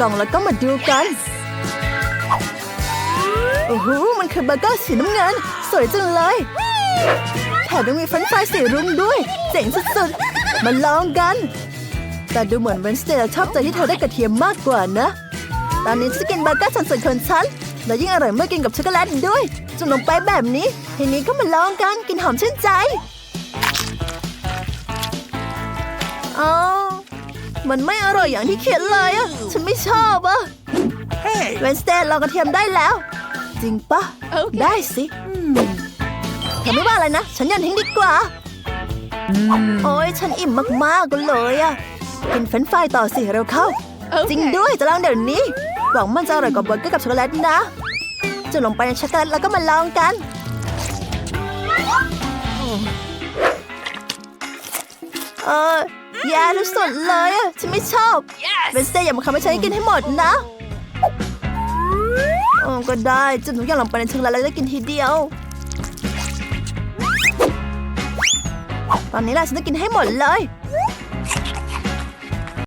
กล่องแล้วก็มาดูกัน โอ้โห มันคือเบอร์เกอร์สีน้ำเงิน สวยจังเลย แถมยังมีเฟรนช์ฟรายสีรุ้งด้วย เจ๋งสุดๆ มาลองกัน แต่ดูเหมือนเวนสเตย์ชอบใจที่เธอได้กระเทียมมากกว่านะ ตอนนี้ฉันจะกินเบอร์เกอร์สันส่วนของฉัน และยิ่งอร่อยเมื่อกินกับช็อกโกแลตด้วย จุ่มลงไปแบบนี้ ทีนี้ก็มาลองกัน กินหอมชื่นใจอ๋อ มันไม่อร่อยอย่างที่คิดเลยอะฉันไม่ชอบอะ Hey! เวนสเตย์ลองกระเทียมได้แล้ว จริงปะได้สิเธอไม่ว่าอะไรนะ ฉันโยันทิ้งดีกว่า โอ้ยฉันอิ่มมากๆเลยอะกินเฟรนช์ฟรายต่อสิเร็วเข้าจริงด้วยจะลองเดี๋ยวนี้ หวังมันจะอร่อยกว่าเบอร์เกอร์กับช็อกโกแลตนะ จะลงไปในช็อกโกแลตแล้วก็มาลองกัน เออแย่ที่สุดเลยอะฉันไม่ชอบเวนสเตย์อย่ามาทำให้ฉันกินให้หมดนะโอ้ก็ได้จุ่มทุกอย่างลงไปในช็อกโกแลตแล้วจะกินทีเดียว ตอนนี้แหละฉันจะกินให้หมดเลย